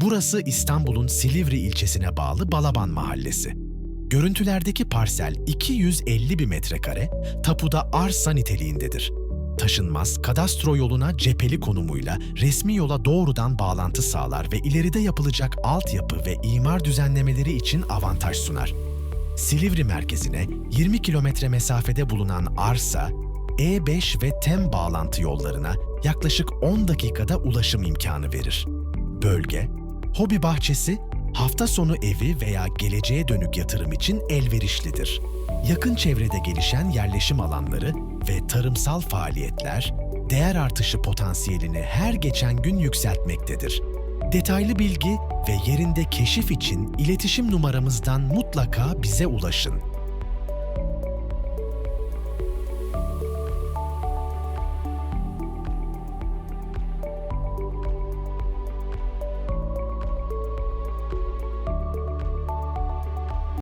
Burası İstanbul'un Silivri ilçesine bağlı Balaban Mahallesi. Görüntülerdeki parsel 250 bin metrekare, tapuda arsa niteliğindedir. Taşınmaz, kadastro yoluna cepheli konumuyla resmi yola doğrudan bağlantı sağlar ve ileride yapılacak altyapı ve imar düzenlemeleri için avantaj sunar. Silivri merkezine 20 kilometre mesafede bulunan arsa, E5 ve TEM bağlantı yollarına yaklaşık 10 dakikada ulaşım imkanı verir. Bölge, hobi bahçesi, hafta sonu evi veya geleceğe dönük yatırım için elverişlidir. Yakın çevrede gelişen yerleşim alanları ve tarımsal faaliyetler, değer artışı potansiyelini her geçen gün yükseltmektedir. Detaylı bilgi ve yerinde keşif için iletişim numaramızdan mutlaka bize ulaşın.